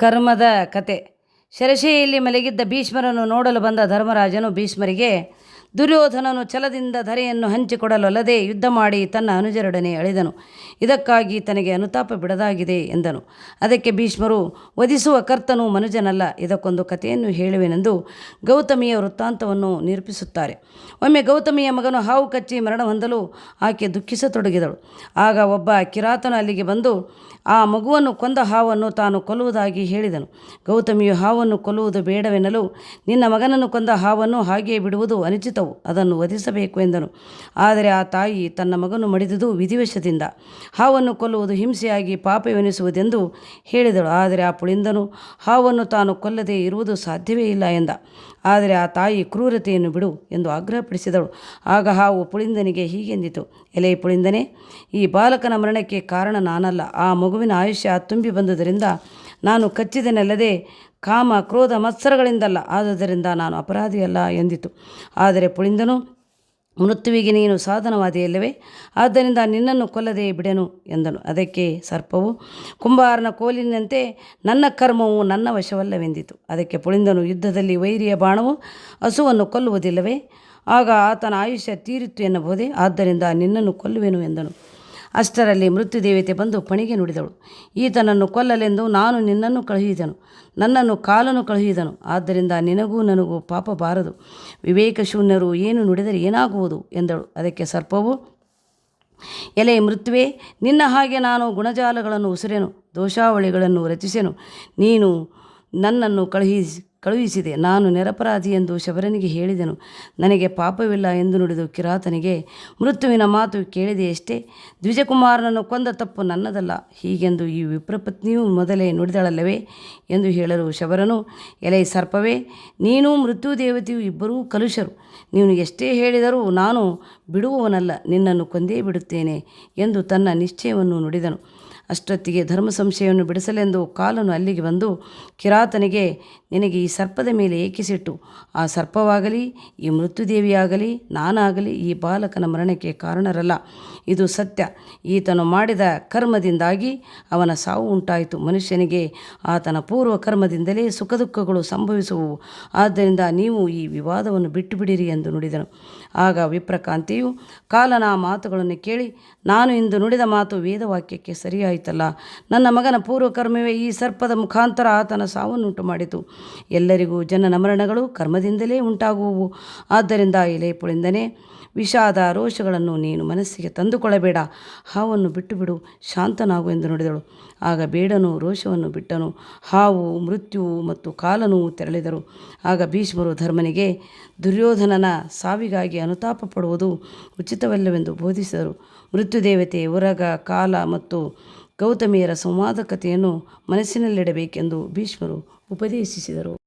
ಕರ್ಮದ ಕತೆ. ಶರಶೆಯಲ್ಲಿ ಮಲಗಿದ್ದ ಭೀಷ್ಮರನ್ನು ನೋಡಲು ಬಂದ ಧರ್ಮರಾಜನು ಭೀಷ್ಮರಿಗೆ ದುರ್ಯೋಧನನು ಛಲದಿಂದ ಧರೆಯನ್ನು ಹಂಚಿಕೊಡಲಲ್ಲದೆ ಯುದ್ಧ ಮಾಡಿ ತನ್ನ ಅನುಜರೊಡನೆ ಅಳಿದನು. ಇದಕ್ಕಾಗಿ ತನಗೆ ಅನುತಾಪ ಬಿಡದಾಗಿದೆ ಎಂದನು. ಅದಕ್ಕೆ ಭೀಷ್ಮರು, ವಧಿಸುವ ಕರ್ತನು ಮನುಜನಲ್ಲ, ಇದಕ್ಕೊಂದು ಕಥೆಯನ್ನು ಹೇಳುವೆನೆಂದು ಗೌತಮಿಯ ವೃತ್ತಾಂತವನ್ನು ನಿರೂಪಿಸುತ್ತಾರೆ. ಒಮ್ಮೆ ಗೌತಮಿಯ ಮಗನು ಹಾವು ಕಚ್ಚಿ ಮರಣ ಹೊಂದಲು ಆಕೆ ದುಃಖಿಸತೊಡಗಿದಳು. ಆಗ ಒಬ್ಬ ಕಿರಾತನು ಅಲ್ಲಿಗೆ ಬಂದು ಆ ಮಗುವನ್ನು ಕೊಂದ ಹಾವನ್ನು ತಾನು ಕೊಲ್ಲುವುದಾಗಿ ಹೇಳಿದನು. ಗೌತಮಿಯು ಹಾವನ್ನು ಕೊಲ್ಲುವುದು ಬೇಡವೆನ್ನಲು ನಿನ್ನ ಮಗನನ್ನು ಕೊಂದ ಹಾವನ್ನು ಹಾಗೆಯೇ ಬಿಡುವುದು ಅದನ್ನು ವಧಿಸಬೇಕು ಎಂದನು. ಆದರೆ ಆ ತಾಯಿ ತನ್ನ ಮಗನು ಮಡಿದುದು ವಿಧಿವಶದಿಂದ ಹಾವನ್ನು ಕೊಲ್ಲುವುದು ಹಿಂಸೆಯಾಗಿ ಪಾಪವೆನಿಸುವುದೆಂದು ಹೇಳಿದಳು. ಆದರೆ ಆ ಪುಳಿಂದನು ಹಾವನ್ನು ತಾನು ಕೊಲ್ಲದೆ ಇರುವುದು ಸಾಧ್ಯವೇ ಇಲ್ಲ ಎಂದ. ಆದರೆ ಆ ತಾಯಿ ಕ್ರೂರತೆಯನ್ನು ಬಿಡು ಎಂದು ಆಗ್ರಹಪಡಿಸಿದಳು. ಆಗ ಹಾವು ಪುಳಿಂದನಿಗೆ ಹೀಗೆಂದಿತು. ಎಲೆ ಪುಳಿಂದನೆ, ಈ ಬಾಲಕನ ಮರಣಕ್ಕೆ ಕಾರಣ ನಾನಲ್ಲ. ಆ ಮಗುವಿನ ಆಯುಷ್ಯ ತುಂಬಿ ಬಂದುದರಿಂದ ನಾನು ಕಚ್ಚಿದೆನಲ್ಲದೆ ಕಾಮ, ಕ್ರೋಧ, ಮತ್ಸರಗಳಿಂದಲ್ಲ. ಆದುದರಿಂದ ನಾನು ಅಪರಾಧಿಯಲ್ಲ ಎಂದಿತು. ಆದರೆ ಪುಳಿಂದನು ಮೃತ್ಯುವಿಗೆ ನೀನು ಸಾಧನವಾದಿಯಲ್ಲವೇ? ಆದ್ದರಿಂದ ನಿನ್ನನ್ನು ಕೊಲ್ಲದೆ ಬಿಡೆನು ಎಂದನು. ಅದಕ್ಕೆ ಸರ್ಪವು, ಕುಂಬಾರನ ಕೋಲಿನಂತೆ ನನ್ನ ಕರ್ಮವು ನನ್ನ ವಶವಲ್ಲವೆಂದಿತು. ಅದಕ್ಕೆ ಪುಳಿಂದನು ಯುದ್ಧದಲ್ಲಿ ವೈರಿಯ ಬಾಣವು ಹಸುವನ್ನು ಕೊಲ್ಲುವುದಿಲ್ಲವೇ? ಆಗ ಆತನ ಆಯುಷ್ಯ ತೀರಿತ್ತು ಎನ್ನಬಹುದೇ? ಆದ್ದರಿಂದ ನಿನ್ನನ್ನು ಕೊಲ್ಲುವೆನು ಎಂದನು. ಅಷ್ಟರಲ್ಲಿ ಮೃತ್ಯುದೇವತೆ ಬಂದು ಪಣಿಗೆ ನುಡಿದಳು. ಈತನನ್ನು ಕೊಲ್ಲಲೆಂದು ನಾನು ನಿನ್ನನ್ನು ಕಳುಹಿದನು ನನ್ನನ್ನು ಕಾಲನ್ನು ಕಳುಹಿದನು ಆದ್ದರಿಂದ ನಿನಗೂ ನನಗೂ ಪಾಪ ಬಾರದು. ವಿವೇಕ ಶೂನ್ಯರು ಏನು ನುಡಿದರೆ ಏನಾಗುವುದು? ಎಂದಳು. ಅದಕ್ಕೆ ಸರ್ಪವು, ಎಲೆ ಮೃತ್ಯುವೆ, ನಿನ್ನ ಹಾಗೆ ನಾನು ಗುಣಜಾಲಗಳನ್ನು ಉಸಿರೆನು, ದೋಷಾವಳಿಗಳನ್ನು ರಚಿಸೆನು. ನೀನು ನನ್ನನ್ನು ಕಳುಹಿಸಿ ಕಳುಹಿಸಿದೆ. ನಾನು ನಿರಪರಾಧಿ ಎಂದು ಶಬರನಿಗೆ ಹೇಳಿದನು. ನನಗೆ ಪಾಪವಿಲ್ಲ ಎಂದು ನುಡಿದು ಕಿರಾತನಿಗೆ, ಮೃತ್ಯುವಿನ ಮಾತು ಕೇಳಿದೆಯಷ್ಟೇ ದ್ವಿಜಕುಮಾರನನ್ನು ಕೊಂದ ತಪ್ಪು ನನ್ನದಲ್ಲ. ಹೀಗೆಂದು ಈ ವಿಪ್ರಪತ್ನಿಯೂ ಮೊದಲೇ ನುಡಿದಳಲ್ಲವೇ? ಎಂದು ಹೇಳಲು ಶಬರನು, ಎಲೆ ಸರ್ಪವೇ, ನೀನು ಮೃತ್ಯು ದೇವತೆಯು ಇಬ್ಬರೂ ಕಲುಷರು. ನೀನು ಎಷ್ಟೇ ಹೇಳಿದರೂ ನಾನು ಬಿಡುವವನಲ್ಲ. ನಿನ್ನನ್ನು ಕೊಂದೇ ಬಿಡುತ್ತೇನೆ ಎಂದು ತನ್ನ ನಿಶ್ಚಯವನ್ನು ನುಡಿದನು. ಅಷ್ಟೊತ್ತಿಗೆ ಧರ್ಮ ಸಂಶಯವನ್ನು ಬಿಡಿಸಲೆಂದು ಕಾಲನು ಅಲ್ಲಿಗೆ ಬಂದು, ಕಿರಾತನಿಗೆ, ನಿನಗೆ ಸರ್ಪದ ಮೇಲೆ ಏಕೆ ಸಿಟ್ಟು ಆ ಸರ್ಪವಾಗಲಿ, ಈ ಮೃತ್ಯುದೇವಿಯಾಗಲಿ, ನಾನಾಗಲಿ ಈ ಬಾಲಕನ ಮರಣಕ್ಕೆ ಕಾರಣರಲ್ಲ. ಇದು ಸತ್ಯ. ಈತನು ಮಾಡಿದ ಕರ್ಮದಿಂದಾಗಿ ಅವನ ಸಾವು ಉಂಟಾಯಿತು. ಮನುಷ್ಯನಿಗೆ ಆತನ ಪೂರ್ವ ಕರ್ಮದಿಂದಲೇ ಸುಖ ದುಃಖಗಳು ಸಂಭವಿಸುವು. ಆದ್ದರಿಂದ ನೀವು ಈ ವಿವಾದವನ್ನು ಬಿಟ್ಟು ಬಿಡಿರಿ ಎಂದು ನುಡಿದನು. ಆಗ ವಿಪ್ರಕಾಂತಿಯು, ಕಾಲನ ಮಾತುಗಳನ್ನು ಕೇಳಿ, ನಾನು ಇಂದು ನುಡಿದ ಮಾತು ವೇದವಾಕ್ಯಕ್ಕೆ ಸರಿಯಾಯಿತಲ್ಲ. ನನ್ನ ಮಗನ ಪೂರ್ವಕರ್ಮವೇ ಈ ಸರ್ಪದ ಮುಖಾಂತರ ಆತನ ಸಾವನ್ನುಂಟು ಮಾಡಿತು ಎಲ್ಲರಿಗೂ ಜನನ ಮರಣಗಳು ಕರ್ಮದಿಂದಲೇ ಉಂಟಾಗುವು. ಆದ್ದರಿಂದ ಎಲೆ ಪುಳಿಂದನೇ ವಿಷಾದ ರೋಷಗಳನ್ನು ನೀನು ಮನಸ್ಸಿಗೆ ತಂದುಕೊಳ್ಳಬೇಡ ಹಾವನ್ನು ಬಿಟ್ಟು ಬಿಡು ಶಾಂತನಾಗು ಎಂದು ನುಡಿದಳು. ಆಗ ಬೇಡನು, ರೋಷವನ್ನು ಬಿಟ್ಟನು. ಹಾವು ಮೃತ್ಯುವು ಮತ್ತು ಕಾಲನು ತೆರಳಿದರು. ಆಗ ಭೀಷ್ಮರು ಧರ್ಮನಿಗೆ, ದುರ್ಯೋಧನನ ಸಾವಿಗಾಗಿ ಅನುತಾಪ ಪಡುವುದು ಉಚಿತವಲ್ಲವೆಂದು ಬೋಧಿಸಿದರು. ಮೃತ್ಯುದೇವತೆ ಉರಗ ಕಾಲ ಮತ್ತು ಗೌತಮಿಯರ ಸಂವಾದಕತೆಯನ್ನು ಮನಸ್ಸಿನಲ್ಲಿಡಬೇಕೆಂದು ಭೀಷ್ಮರು ಉಪದೇಶಿಸಿದರು.